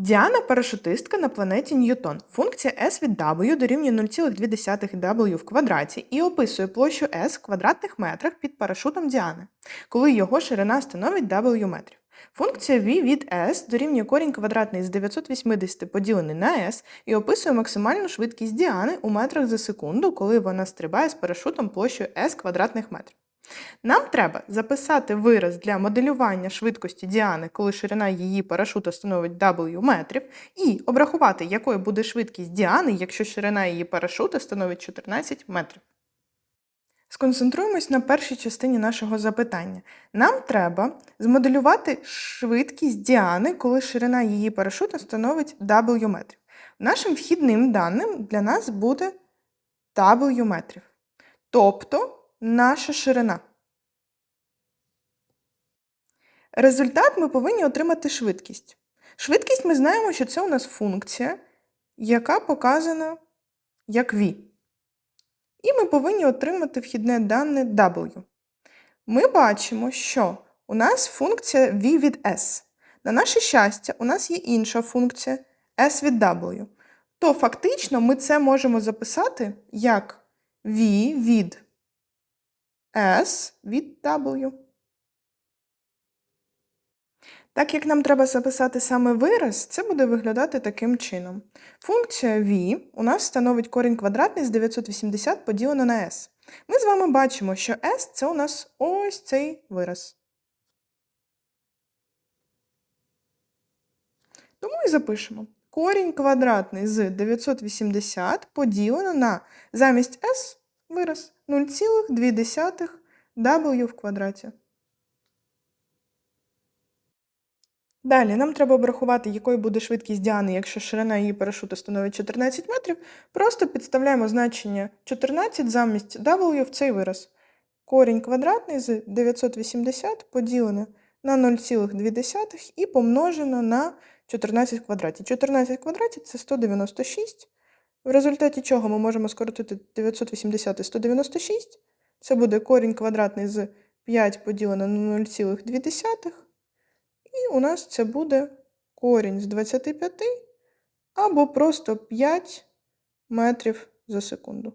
Діана парашутистка на планеті Ньютон. Функція S від W дорівнює 0,2 W в квадраті і описує площу S в квадратних метрах під парашутом Діани, коли його ширина становить W метрів. Функція V від S дорівнює корінь квадратний з 980 поділений на S і описує максимальну швидкість Діани у метрах за секунду, коли вона стрибає з парашутом площею S квадратних метрів. Нам треба записати вираз для моделювання швидкості Діани, коли ширина її парашута становить W метрів, і обрахувати, якою буде швидкість Діани, якщо ширина її парашута становить 14 метрів. Сконцентруємось на першій частині нашого запитання. Нам треба змоделювати швидкість Діани, коли ширина її парашута становить W метрів. Нашим вхідним даним для нас буде W метрів. Тобто наша ширина. Результат ми повинні отримати швидкість. Швидкість ми знаємо, що це у нас функція, яка показана як v. І ми повинні отримати вхідне дане W. Ми бачимо, що у нас функція v від s. На наше щастя, у нас є інша функція s від W. То фактично ми це можемо записати як v від S від W. Так як нам треба записати саме вираз, це буде виглядати таким чином. Функція v у нас становить корінь квадратний з 980 поділено на s. Ми з вами бачимо, що s це у нас ось цей вираз. Тому і запишемо. Корінь квадратний з 980 поділено на замість s вираз 0,2 w в квадраті. Далі нам треба обрахувати, якою буде швидкість Діани, якщо ширина її парашута становить 14 метрів. Просто підставляємо значення 14 замість w в цей вираз. Корінь квадратний з 980 поділено на 0,2 і помножено на 14 в квадраті. 14 в квадраті це 196. В результаті чого ми можемо скоротити 980 і 196. Це буде корінь квадратний з 5 поділено на 0,2. І у нас це буде корінь з 25 або просто 5 метрів за секунду.